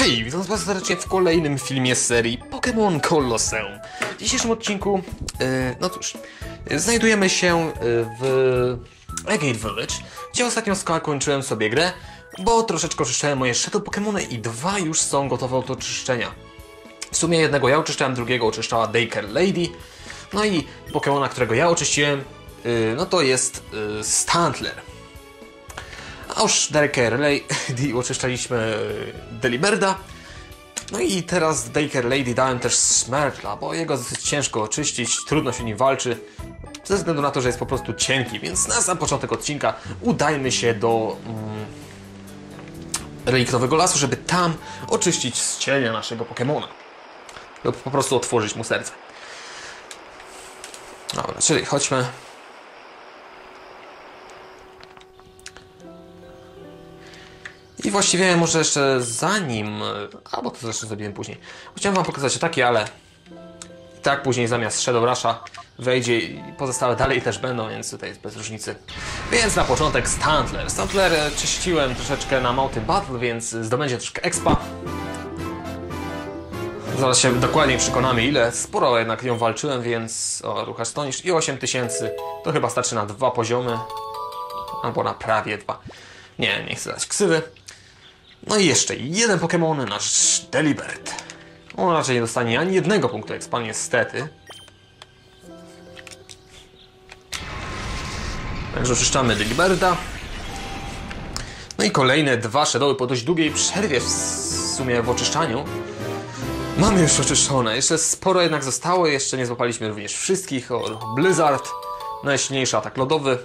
Hej, witam was serdecznie w kolejnym filmie z serii Pokémon Colosseum. W dzisiejszym odcinku, e, no cóż, znajdujemy się e, w Agate Village, gdzie ostatnio skończyłem sobie grę, bo troszeczkę oczyszczałem moje Shadow Pokémony i dwa już są gotowe do oczyszczenia. W sumie jednego ja oczyszczałem, drugiego oczyszczała Daker Lady. No i Pokémona, którego ja oczyściłem, e, no to jest e, Stantler. Już Daker Lady oczyszczaliśmy Deliberda. No i teraz Daker Lady dałem też Smertla, bo jego dosyć ciężko oczyścić, trudno się nim walczy. Ze względu na to, że jest po prostu cienki, więc na sam początek odcinka udajmy się do mm, reliktowego lasu, żeby tam oczyścić z cienia naszego Pokemona. Lub po prostu otworzyć mu serce. Dobra, czyli chodźmy I właściwie może jeszcze zanim, albo to zresztą zrobiłem później. Chciałem wam pokazać takie, ale i tak później zamiast Shadow Rusha wejdzie i pozostałe dalej też będą, więc tutaj jest bez różnicy. Więc na początek Stantler. Stantler e, czyściłem troszeczkę na Mountain Battle, więc zdobędzie troszkę expa. Zaraz się dokładnie przekonamy ile. Sporo jednak ją walczyłem, więc o, ruchasz stonisz i 8000 to chyba starczy na dwa poziomy. Albo na prawie dwa. Nie, nie chcę dać ksywy. No i jeszcze jeden Pokémon, nasz Delibert. On raczej nie dostanie ani jednego punktu expa, niestety. Także oczyszczamy Deliberda. No i kolejne dwa Shadowy po dość długiej przerwie w sumie w oczyszczaniu. Mamy już oczyszczone, jeszcze sporo jednak zostało, jeszcze nie złapaliśmy również wszystkich. O, Blizzard, najsilniejszy atak lodowy,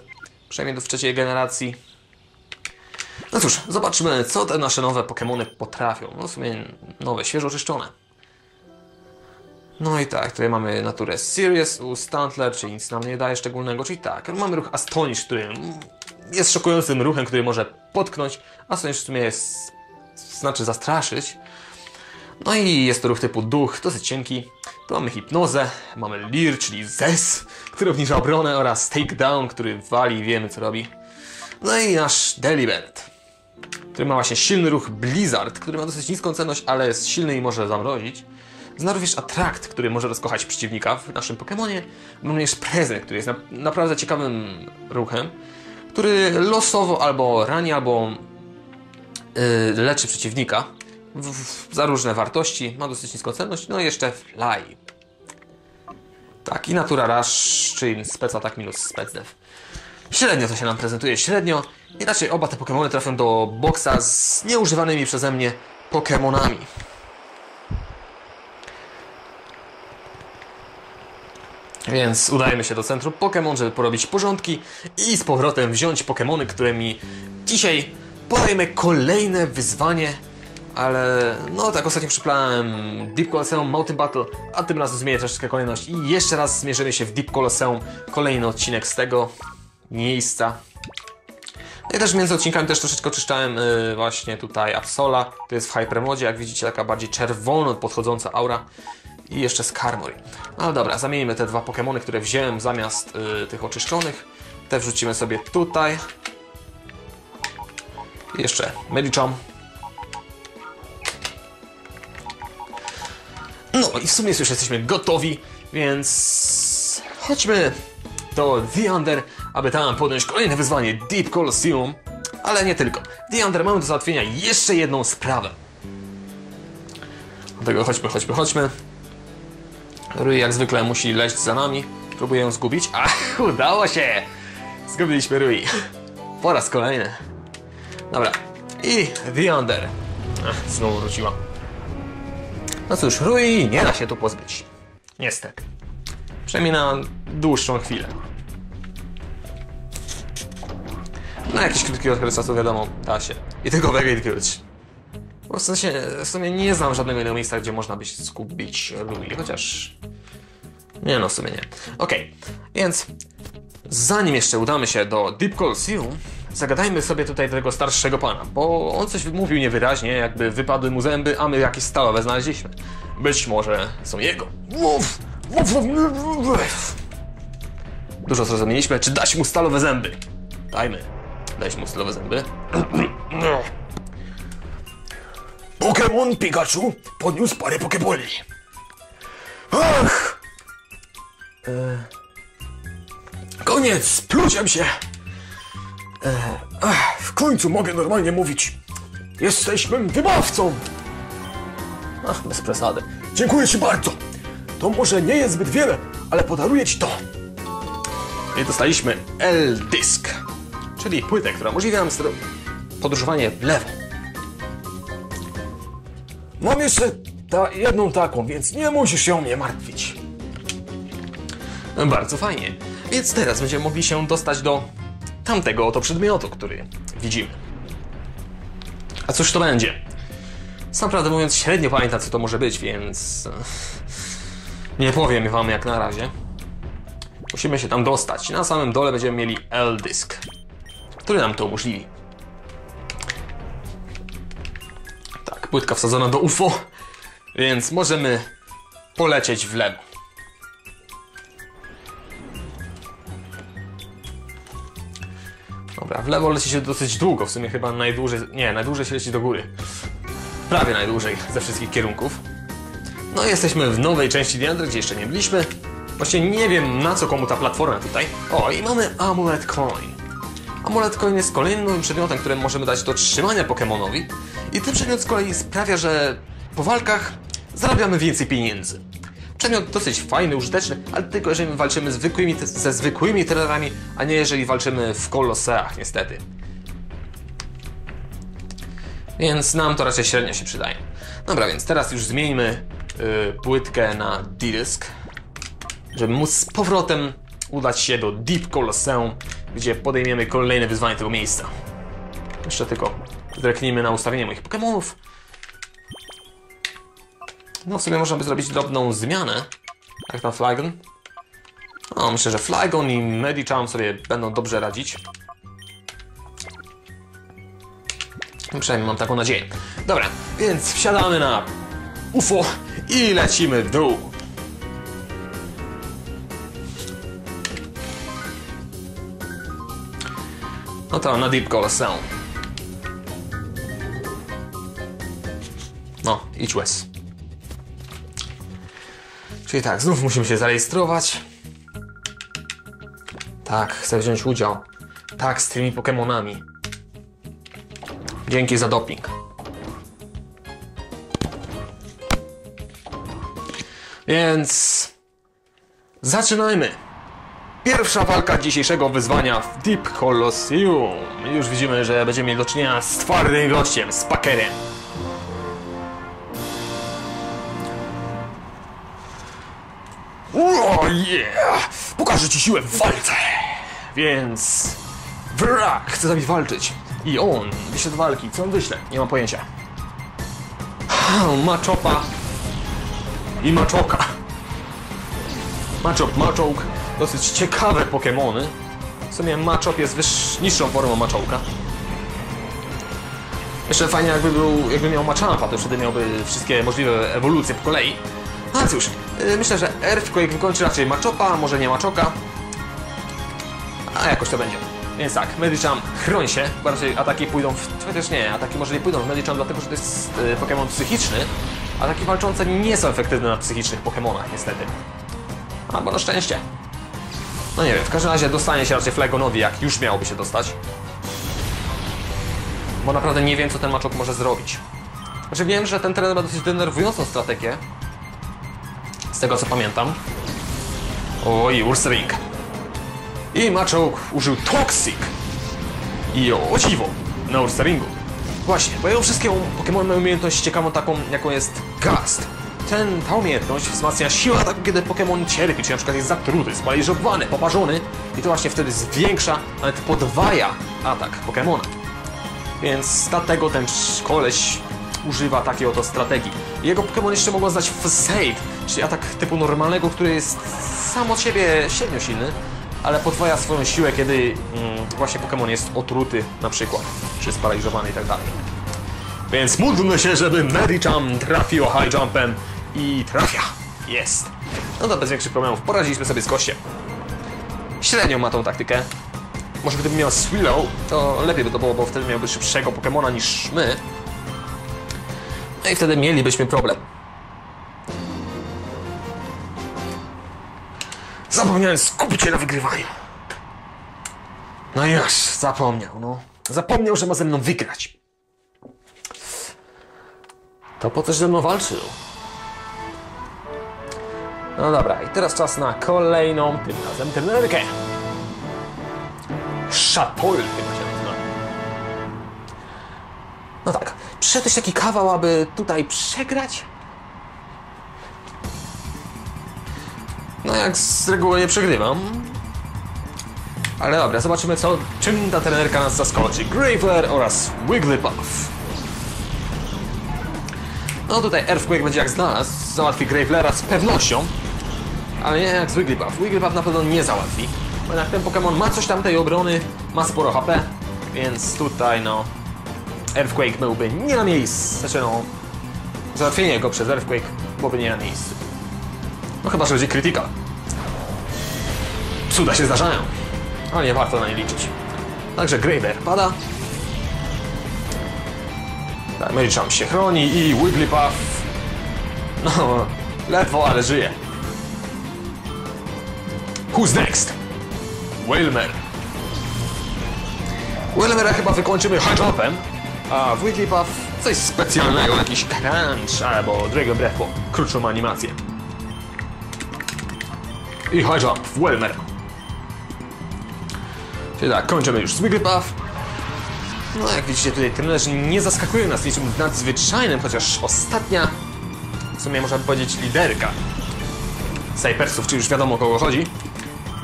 przynajmniej do trzeciej generacji. No cóż, zobaczmy, co te nasze nowe Pokémony potrafią. No w sumie nowe, świeżo oczyszczone. No i tak, tutaj mamy naturę Sirius u Stantler, czyli nic nam nie daje szczególnego, czyli tak, mamy ruch Astonish, który jest szokującym ruchem, który może potknąć. Astonish w sumie jest, znaczy zastraszyć. No i jest to ruch typu duch, dosyć cienki. Tu mamy hipnozę, mamy Leer, czyli Zes, który obniża obronę oraz Takedown, który wali wiemy co robi. No i nasz Delibert, który ma właśnie silny ruch Blizzard, który ma dosyć niską cenność, ale jest silny i może zamrozić. Zna również Attract, który może rozkochać przeciwnika w naszym Pokémonie. Również Prezent, który jest na, naprawdę ciekawym ruchem, który losowo albo rani, albo yy, leczy przeciwnika w, w, za różne wartości. Ma dosyć niską cenność. No i jeszcze Fly. Tak, i Natura Rush, czyli Spec Attack minus Spec Def. Średnio to się nam prezentuje, średnio. I raczej oba te Pokémony trafią do boksa z nieużywanymi przeze mnie Pokémonami. Więc udajemy się do centrum Pokémon, żeby porobić porządki i z powrotem wziąć Pokémony, które mi dzisiaj podejmę kolejne wyzwanie. Ale no tak ostatnio przyplanałem Deep Colosseum Mountain Battle, a tym razem zmienię troszeczkę kolejność i jeszcze raz zmierzymy się w Deep Colosseum. Kolejny odcinek z tego miejsca. No i też między odcinkami też troszeczkę oczyszczałem yy, właśnie tutaj Absola. To jest w Hypermodzie, jak widzicie taka bardziej czerwono podchodząca aura. I jeszcze Skarmory. No dobra, zamienimy te dwa Pokémony, które wziąłem zamiast yy, tych oczyszczonych. Te wrzucimy sobie tutaj. I jeszcze Medicham. No i w sumie już jesteśmy gotowi, więc chodźmy do The Under, aby tam podjąć kolejne wyzwanie Deep Colosseum. Ale nie tylko. Under mamy do załatwienia jeszcze jedną sprawę. Dlatego chodźmy, chodźmy, chodźmy. Rui jak zwykle musi leźć za nami. Próbuję ją zgubić. Ach, udało się! Zgubiliśmy Rui. Po raz kolejny. Dobra. I The Under. Ach, znowu wróciła. No cóż, Rui nie da się tu pozbyć. Niestety. Przynajmniej na dłuższą chwilę. Na jakiś krótki okres czasu, wiadomo, da się. I tylko w Agate Village. Bo w sensie, w sumie nie znam żadnego innego miejsca, gdzie można by się skupić Rui, chociaż... Nie no, w sumie nie. Okej, okay. więc zanim jeszcze udamy się do Deep Colosseum, zagadajmy sobie tutaj tego starszego pana, bo on coś mówił niewyraźnie, jakby wypadły mu zęby, a my jakieś stalowe znaleźliśmy. Być może są jego. Uf, uf, uf. Dużo zrozumieliśmy. Czy dać mu stalowe zęby? Dajmy. Dać mu stalowe zęby. Pokémon Pikachu podniósł parę Pokeboli. Ach! E, koniec pluciem się. E, ach, w końcu mogę normalnie mówić. Jesteśmy wybawcą. Ach, bez przesady. Dziękuję ci bardzo. To może nie jest zbyt wiele, ale podaruję ci to. I dostaliśmy L-Disk, czyli płytę, która umożliwia nam podróżowanie w lewo. Mam jeszcze ta, jedną taką, więc nie musisz się o mnie martwić. Bardzo fajnie. Więc teraz będziemy mogli się dostać do tamtego oto przedmiotu, który widzimy. A cóż to będzie? Sam prawdę mówiąc, średnio pamiętam, co to może być, więc. e, Nie powiem wam jak na razie. Musimy się tam dostać. Na samym dole będziemy mieli L-Disk, który nam to umożliwi. Tak, płytka wsadzona do UFO, więc możemy polecieć w lewo. Dobra, w lewo leci się dosyć długo, w sumie chyba najdłużej, nie, najdłużej się leci do góry. Prawie najdłużej ze wszystkich kierunków. No jesteśmy w nowej części Diandry, gdzie jeszcze nie byliśmy. Właśnie nie wiem na co komu ta platforma tutaj. O, i mamy Amulet Coin. Amulet Coin jest kolejnym przedmiotem, który możemy dać do trzymania Pokemonowi. I ten przedmiot z kolei sprawia, że po walkach zarabiamy więcej pieniędzy. Przedmiot dosyć fajny, użyteczny, ale tylko jeżeli walczymy zwykłymi, ze zwykłymi trenerami, a nie jeżeli walczymy w koloseach, niestety. Więc nam to raczej średnio się przydaje. Dobra, więc teraz już zmieńmy y, płytkę na disk, żeby móc z powrotem udać się do Deep Colosseum, gdzie podejmiemy kolejne wyzwanie tego miejsca. Jeszcze tylko zreknijmy na ustawienie moich Pokémonów. No, w sumie można by zrobić drobną zmianę. Jak na Flygon. No, myślę, że Flygon i Medicham sobie będą dobrze radzić. Przynajmniej mam taką nadzieję. Dobra, więc wsiadamy na UFO i lecimy w dół. To na Deep Colosseum. No, idź Wes. Czyli tak, znów musimy się zarejestrować. Tak, chcę wziąć udział. Tak, z tymi Pokemonami. Dzięki za doping. Więc zaczynajmy. Pierwsza walka dzisiejszego wyzwania w Deep Colosseum. Już widzimy, że będziemy mieli do czynienia z twardym gościem, z Pakerem. O yeah! Pokażę ci siłę w walce! Więc wrak chce z nami walczyć. I on wyśle do walki. Co on wyśle? Nie mam pojęcia. Ma czopa i maczoka. Machop, Machoke, dosyć ciekawe Pokemony. W sumie Machop jest niższą formą Machołka. Jeszcze fajnie jakby był, jakby miał Machampa, to wtedy miałby wszystkie możliwe ewolucje po kolei. No ale cóż, yy, myślę, że Earthquake wykończy raczej Machopa, może nie Machoka. A jakoś to będzie. Więc tak, Medicham, chroń się. Bardziej ataki pójdą w... Chociaż nie, ataki może nie pójdą w Medicham, dlatego że to jest y, Pokémon psychiczny. Ataki walczące nie są efektywne na psychicznych Pokémonach, niestety. Albo na szczęście. No nie wiem, w każdym razie dostanie się raczej Flagonowi, jak już miałoby się dostać. Bo naprawdę nie wiem, co ten maczok może zrobić. Znaczy wiem, że ten trener ma dosyć denerwującą strategię. Z tego co pamiętam. Oj, Ursaring. I Machoke użył Toxic. I o dziwo, na Ursaringu. Właśnie, bo jego wszystkie Pokémon mają umiejętność ciekawą taką, jaką jest Gust. Ten, ta umiejętność wzmacnia siłę ataku, kiedy Pokémon cierpi, czy na przykład jest zatruty, sparaliżowany, poparzony i to właśnie wtedy zwiększa, nawet podwaja atak Pokémona. Więc dlatego ten koleś używa takiej oto strategii. Jego Pokémon jeszcze mogą znać Facade, czyli atak typu normalnego, który jest sam od siebie średnio silny, ale podwaja swoją siłę, kiedy mm, właśnie Pokémon jest otruty na przykład, czy sparaliżowany i tak dalej. Więc módlmy się, żeby Medicham trafił high jumpem i trafia. Jest. No to bez większych problemów. Poradziliśmy sobie z gościem. Średnią ma tą taktykę. Może gdybym miał Swillow, to lepiej by to było, bo wtedy miałby szybszego Pokemona niż my. No i wtedy mielibyśmy problem. Zapomniałem skupić się na wygrywaniu. No już, zapomniał, no. Zapomniał, że ma ze mną wygrać. To po coś ze mną walczył. No dobra, i teraz czas na kolejną, tym razem trenerkę. Szatol chyba się nazywa. No tak, przyszedłeś taki kawał, aby tutaj przegrać? No jak z reguły nie przegrywam. Ale dobra, zobaczymy co, czym ta trenerka nas zaskoczy. Graveler oraz Wigglypuff. No tutaj Earthquake będzie jak znalazł, załatwi Gravelera z pewnością. Ale nie jak z Wigglypuff. Wigglypuff na pewno nie załatwi. Jednak ten Pokémon ma coś tam tej obrony, ma sporo HP, więc tutaj no... Earthquake byłby nie na miejscu. Znaczy no... Załatwienie go przez Earthquake byłoby nie na miejscu. No chyba, że będzie krytyka. Cuda się zdarzają. Ale nie warto na nie liczyć. Także Graver pada. Medicham się chroni i Wigglypuff... No, ledwo, ale żyje. Who's next? Wilmer. Wilmera chyba wykończymy jumpem, a w Wigglypuff coś specjalnego, jakiś crunch albo Dragon Breath krótszą animację. I jump w Wilmera. Czyli tak, kończymy już z Wigglypuff. No jak widzicie tutaj trenerzy nie zaskakują nas niczym nadzwyczajnym, chociaż ostatnia, w sumie można powiedzieć liderka Cypersów, czy już wiadomo o kogo chodzi,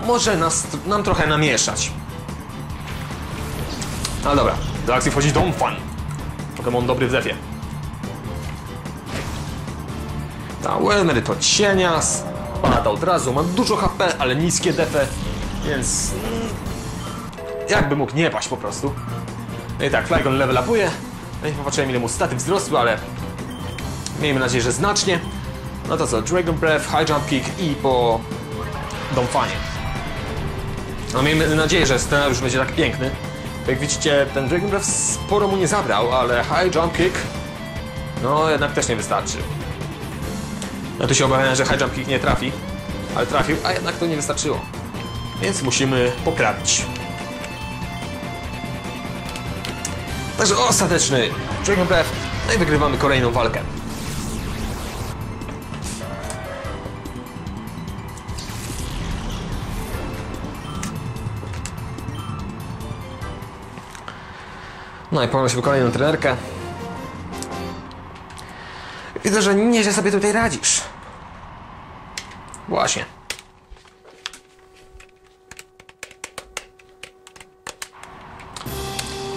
może nas, nam trochę namieszać. Ale dobra, do akcji wchodzi Domfan. Pokémon dobry w defie. Ta Welmery to cienias, pada od razu, ma dużo HP, ale niskie defy, więc mm, jakby mógł nie paść po prostu. No i tak, Flygon level upuje. No i popatrzyłem ile mu staty wzrosły, ale miejmy nadzieję, że znacznie. No to co, Dragon Breath, High Jump Kick i po Domfanie. No miejmy nadzieję, że scenariusz będzie tak piękny. Jak widzicie, ten Dragon Breath sporo mu nie zabrał, ale High Jump Kick no jednak też nie wystarczy. No tu się obawiałem, że High Jump Kick nie trafi, ale trafił, a jednak to nie wystarczyło. Więc musimy poprawić. Także ostateczny Dragon Breath, no i wygrywamy kolejną walkę. No i poprosimy kolejną trenerkę. Widzę, że nieźle sobie tutaj radzisz. Właśnie.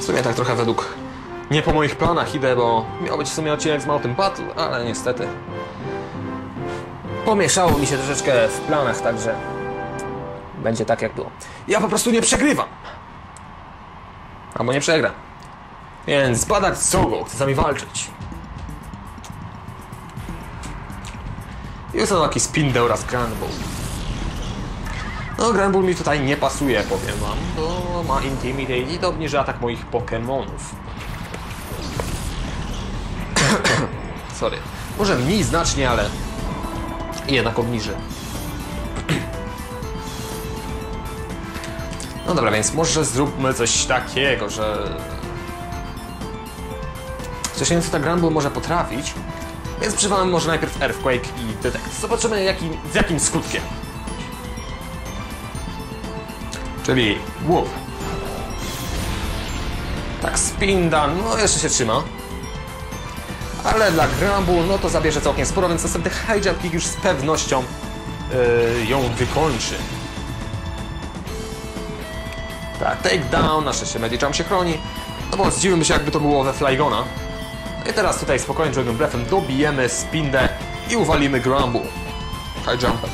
W sumie tak trochę według nie po moich planach idę, bo miał być w sumie odcinek z Mountain Battle, ale niestety pomieszało mi się troszeczkę w planach, także będzie tak jak było. Ja po prostu nie przegrywam. Albo nie przegram. Więc zbadać Sogo, chce z nami walczyć. Jest to taki Spinde oraz Granbull. No, Granbull mi tutaj nie pasuje, powiem wam, bo ma Intimidate i to obniży atak moich Pokémonów. Sorry. Może mniej znacznie, ale jednak obniży. No dobra, więc może zróbmy coś takiego, że... Wiem, co ta Granbull może potrafić, więc przywałem może najpierw Earthquake i Detect. Zobaczymy jaki, z jakim skutkiem. Czyli Whoop. Tak, Spindan, no jeszcze się trzyma. Ale dla Granbull, no to zabierze całkiem sporo, więc następny Jump Kick już z pewnością yy, ją wykończy. Tak, takedown, na szczęście Medicham się chroni. No bo zdziwiłbym się, jakby to było we Flygona. I teraz tutaj spokojnie Dragon Breathem dobijemy Spindę i uwalimy Grumble. High Jumpem.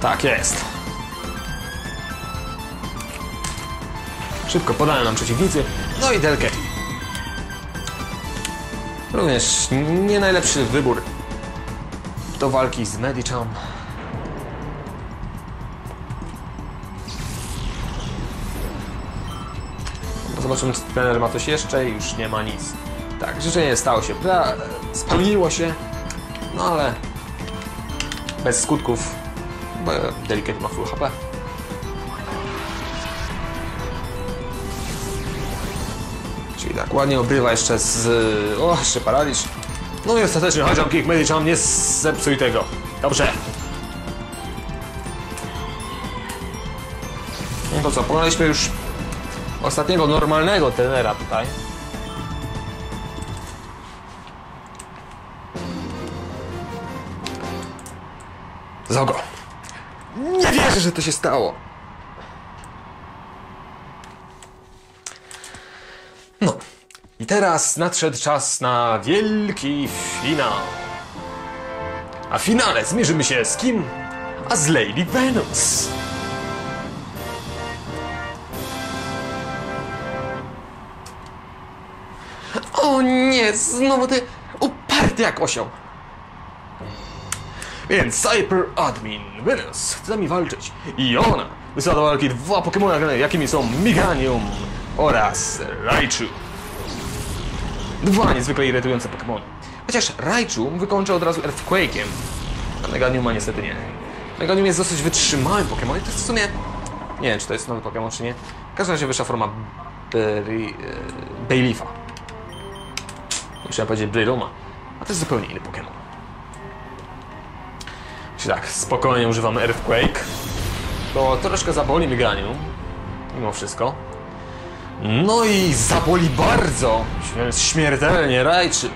Tak jest. Szybko podają nam przeciwnicy. No i Delket. Również nie najlepszy wybór do walki z Mediczą. Zobaczymy, czy trener ma coś jeszcze. Już nie ma nic. Tak, życzenie stało się. Pra... Spełniło się, no ale bez skutków, bo delikatnie ma full HP. Czyli tak ładnie obrywa jeszcze z... O, jeszcze paraliż. No i ostatecznie jump kick, Medicham, nie zepsuj tego. Dobrze. No to co, pokonaliśmy już ostatniego normalnego tenera tutaj. Zogo. Nie wierzę, że to się stało. I teraz nadszedł czas na wielki finał. A w finale zmierzymy się z kim? A z Lady Venus. O nie, znowu ty uparty jak osioł. Więc Cyper Admin Venus chce z nami walczyć. I ona wysłała do walki dwa Pokémony, jakimi są Miganium oraz Raichu. Dwa niezwykle irytujące Pokémony. Chociaż Raichu wykończy od razu Earthquake'iem, a Meganiuma niestety nie. Meganium jest dosyć wytrzymałym Pokémonem. To jest w sumie... Nie wiem, czy to jest nowy Pokémon, czy nie. W każdym razie wyższa forma Berry... e, Bayleefa. Musiałem powiedzieć Bryluma. A to jest zupełnie inny Pokémon. Czyli tak, spokojnie używamy Earthquake. To troszkę zaboli Meganium. Mimo wszystko. No i zaboli bardzo, więc śmiertelnie Raichu.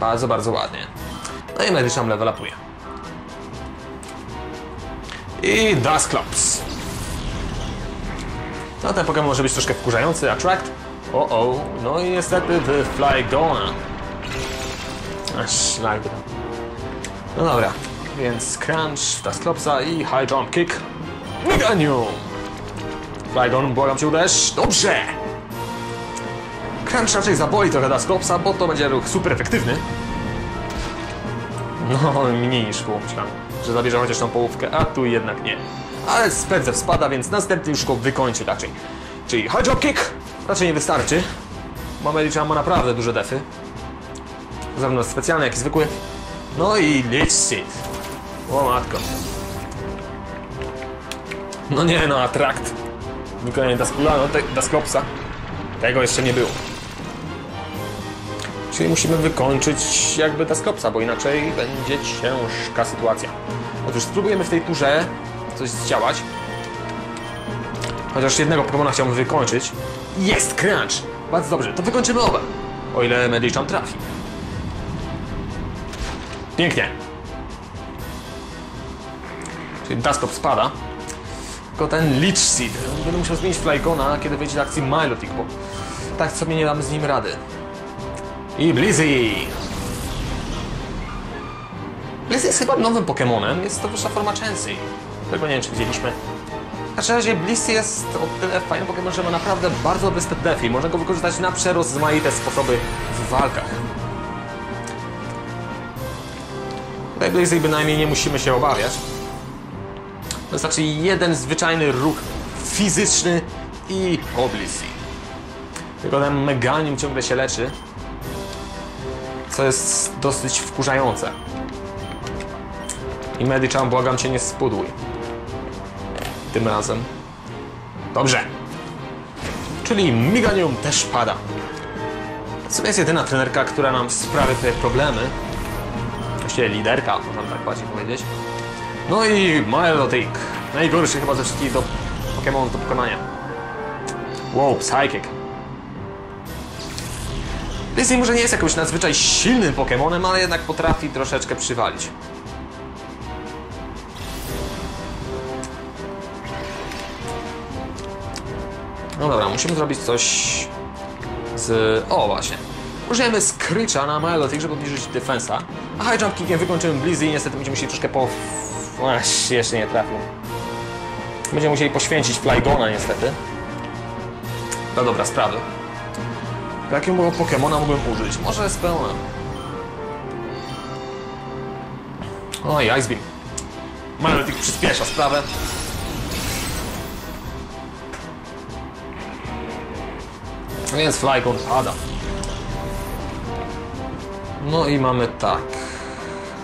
Bardzo, bardzo ładnie. No i Medicham level upuje. I Dusclops. No ten Pokémon może być troszkę wkurzający. Attract. O, o. No i niestety w Flygona. Aż. No dobra, więc Crunch, Dusclopsa i High Jump Kick. Meganium! Flygon, błagam cię uderz. Dobrze! Crunch raczej zaboli trochę Dusclopsa, bo to będzie ruch super efektywny. No, mniej niż myślałem, że zabierze chociaż tą połówkę, a tu jednak nie. Ale Spedzew spada, więc następny już go wykończy raczej. Czyli High Jump Kick raczej nie wystarczy. Mamelicha ma naprawdę duże defy. Zarówno specjalny, jak i zwykły. No i Lich Seed. O matko. No nie no, Attract. Wykonanie Daskula, no te, Dasklopsa. Tego jeszcze nie było. Czyli musimy wykończyć jakby Dasklopsa, bo inaczej będzie ciężka sytuacja. Otóż spróbujemy w tej turze coś zdziałać. Chociaż jednego Pokemona chciałbym wykończyć. Jest Crunch! Bardzo dobrze, to wykończymy oba. O ile Medicham trafi. Pięknie. Czyli Dusclop spada. Tylko ten Leech Seed. Będę musiał zmienić Flygona, kiedy wyjdzie do akcji Milotic, bo tak sobie nie damy z nim rady. I Blizzy! Blizzy jest chyba nowym Pokemonem, jest to wyższa forma Chansey. Tego nie wiem, czy widzieliśmy. W każdym razie Blizzy jest o tyle fajny Pokémon, że ma naprawdę bardzo dobry step def i można go wykorzystać na przerozmaite sposoby w walkach. Tutaj Blizzy bynajmniej nie musimy się obawiać. Wystarczy jeden zwyczajny ruch fizyczny i Oblizzy. Tylko ten Meganium ciągle się leczy, co jest dosyć wkurzające. I Medicham, błagam cię, nie spudłuj. Tym razem. Dobrze. Czyli Meganium też pada. Sumie jest jedyna trenerka, która nam sprawia tutaj problemy. Właściwie liderka, można tak bardziej powiedzieć. No i Milotic. Najgorszy chyba ze wszystkich do Pokémon do pokonania. Wow, Psychic. Disney może nie jest jakimś nadzwyczaj silnym Pokémonem, ale jednak potrafi troszeczkę przywalić. No dobra, musimy zrobić coś z... O, właśnie. Użyjemy Screecha na Milotic, żeby obniżyć defensa. A High Jump Kickiem wykończymy Blizzy i niestety będziemy musieli troszkę po... Aż jeszcze nie trafił. Będziemy musieli poświęcić Flygona niestety. No dobra, sprawy. Jakiego Pokemona mógłbym użyć? Może z. Oj, Ice Beam. Maletik przyspiesza sprawę. Więc Flygon pada. No i mamy tak.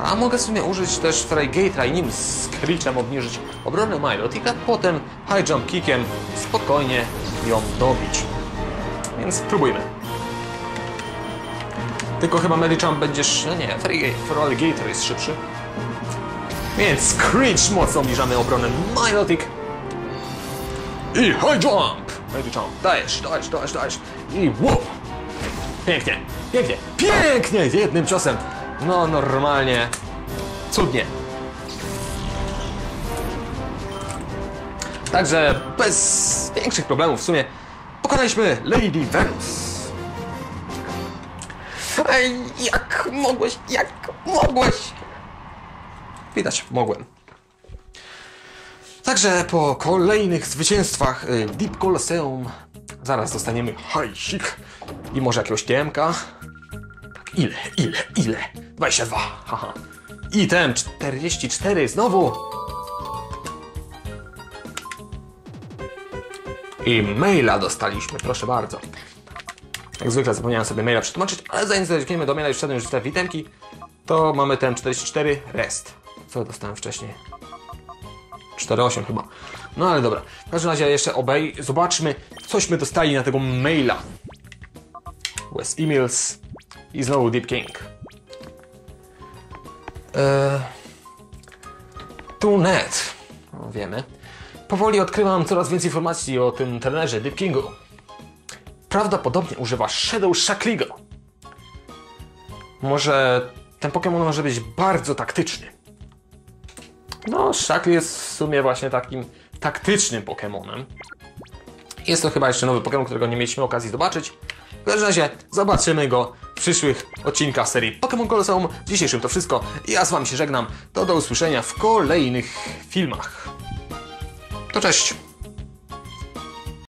A mogę w sumie użyć też Freygate'a i nim Screechem obniżyć obronę Milotic, a potem High Jump Kickiem spokojnie ją dobić. Więc spróbujmy. Tylko chyba Medicham będziesz... No nie, Freygator jest szybszy. Więc Screech mocno obniżamy obronę Milotic. I High Jump! Medicham, dajesz, dajesz, dajesz, dajesz. I wow! Pięknie, pięknie, pięknie! Jednym ciosem. No normalnie. Cudnie. Także bez większych problemów w sumie pokonaliśmy Lady Venus. Ej, jak mogłeś, jak mogłeś? Widać, mogłem. Także po kolejnych zwycięstwach y, Deep Colosseum zaraz dostaniemy hajsik i może jakiegoś TMK. Ile, ile, ile? 22, haha. I ten 44 znowu. I maila dostaliśmy, proszę bardzo. Jak zwykle zapomniałem sobie maila przetłumaczyć, ale zanim zerkniemy do maila i wszedłem już w te to mamy ten 44 rest. Co dostałem wcześniej? 4,8 chyba. No ale dobra. W każdym razie jeszcze obej. Zobaczmy, cośmy dostali na tego maila. West emails i znowu Deep King. Eee, tu net. No, wiemy. Powoli odkrywam coraz więcej informacji o tym trenerze Deep Kingu. Prawdopodobnie używa Shadow Shackligo. Może ten Pokémon może być bardzo taktyczny. No, Shackly jest w sumie właśnie takim taktycznym Pokémonem. Jest to chyba jeszcze nowy Pokémon, którego nie mieliśmy okazji zobaczyć. W każdym razie zobaczymy go przyszłych odcinkach serii Pokémon Colosseum. W dzisiejszym to wszystko. Ja z Wami się żegnam. To do usłyszenia w kolejnych filmach. To cześć!